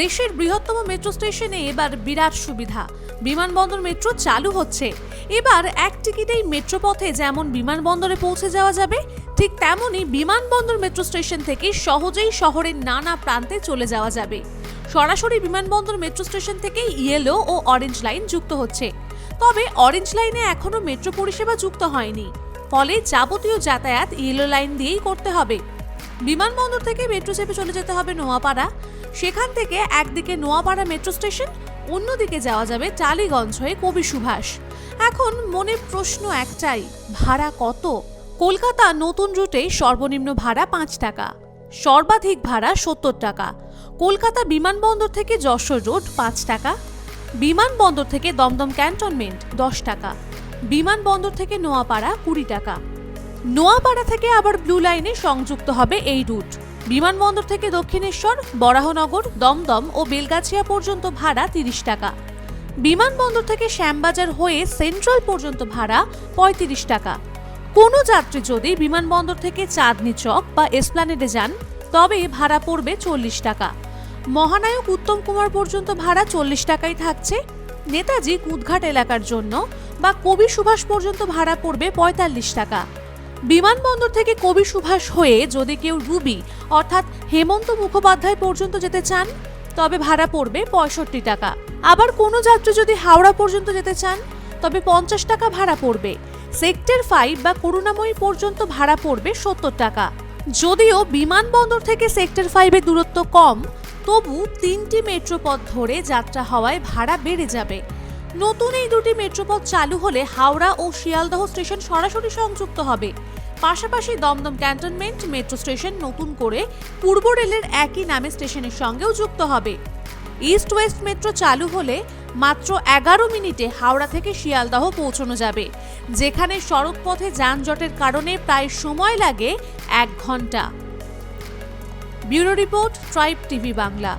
দেশের বৃহত্তম মেট্রো স্টেশনে এবার বিরাট সুবিধা। বিমানবন্দর মেট্রো চালু হচ্ছে। এবার এক টিকিটেই মেট্রো পথে যেমন বিমানবন্দরে পৌঁছে যাওয়া যাবে, ঠিক তেমনই বিমানবন্দর মেট্রো স্টেশন থেকে সহজেই শহরের নানা প্রান্তে চলে যাওয়া যাবে। সরাসরি বিমানবন্দর মেট্রো স্টেশন থেকেই ইয়েলো ও অরেঞ্জ লাইন যুক্ত হচ্ছে। তবে অরেঞ্জ লাইনে এখনও মেট্রো পরিষেবা যুক্ত হয়নি। ফলে যাবতীয় যাতায়াত ইয়েলো লাইন দিয়েই করতে হবে। বিমানবন্দর থেকে মেট্রো চেপে চলে যেতে হবে নোয়াপাড়া। সেখান থেকে একদিকে নোয়াপাড়া মেট্রো স্টেশন, অন্যদিকে যাওয়া যাবে টালিগঞ্জ হয়ে কবি সুভাষ। এখন মনে প্রশ্ন একটাই, ভাড়া কত? কলকাতা নতুন রুটে সর্বনিম্ন ভাড়া পাঁচ টাকা, সর্বাধিক ভাড়া সত্তর টাকা। কলকাতা বিমানবন্দর থেকে যশোর রোড পাঁচ টাকা, বিমানবন্দর থেকে দমদম ক্যান্টনমেন্ট দশ টাকা, বিমানবন্দর থেকে নোয়াপাড়া কুড়ি টাকা। নোয়াপাড়া থেকে আবার ব্লু লাইনে সংযুক্ত হবে এই রুট। বিমানবন্দর থেকে দক্ষিণেশ্বর, বরাহনগর, দমদম ও বেলগাছিয়া পর্যন্ত ভাড়া তিরিশ টাকা। বিমানবন্দর থেকে শ্যামবাজার হয়ে সেন্ট্রাল পর্যন্ত ভাড়া পঁয়ত্রিশ টাকা। কোনো যাত্রী যদি বিমানবন্দর থেকে চাঁদনি চক বা এসপ্লানেডে যান, তবে ভাড়া পড়বে চল্লিশ টাকা। মহানায়ক উত্তম কুমার পর্যন্ত ভাড়া চল্লিশ টাকাই থাকছে। নেতাজি কুদঘাট এলাকার জন্য বা কবি সুভাষ পর্যন্ত ভাড়া পড়বে পঁয়তাল্লিশ টাকা। বিমানবন্দর থেকে কবি সুভাষ হয়ে যদি কেউ রুবি, অর্থাৎ হেমন্ত মুখোপাধ্যায় পর্যন্ত যেতে চান, তবে ভাড়া পড়বে পঁয়ষট্টি টাকা। আবার কোনো যাত্রী যদি হাওড়া পর্যন্ত যেতে চান, তবে পঞ্চাশ টাকা ভাড়া পড়বে। সেক্টর ফাইভ বা করুণাময়ী পর্যন্ত ভাড়া পড়বে সত্তর টাকা। যদিও বিমানবন্দর থেকে সেক্টর ফাইভের দূরত্ব কম, তবু তিনটি মেট্রোপথ ধরে যাত্রা হওয়ায় ভাড়া বেড়ে যাবে। নতুন এই দুটি মেট্রোপথ চালু হলে হাওড়া ও শিয়ালদহ স্টেশন সরাসরি সংযুক্ত হবে। পাশাপাশি দমদম ক্যান্টনমেন্ট মেট্রো স্টেশন নতুন করে পূর্ব রেলের একই নামে স্টেশনের সঙ্গেও যুক্ত হবে। ইস্ট ওয়েস্ট মেট্রো চালু হলে মাত্র এগারো মিনিটে হাওড়া থেকে শিয়ালদহ পৌঁছানো যাবে, যেখানে সড়কপথে যানজটের কারণে প্রায় সময় লাগে এক ঘণ্টা। Bureau report, tribe TV Bangla.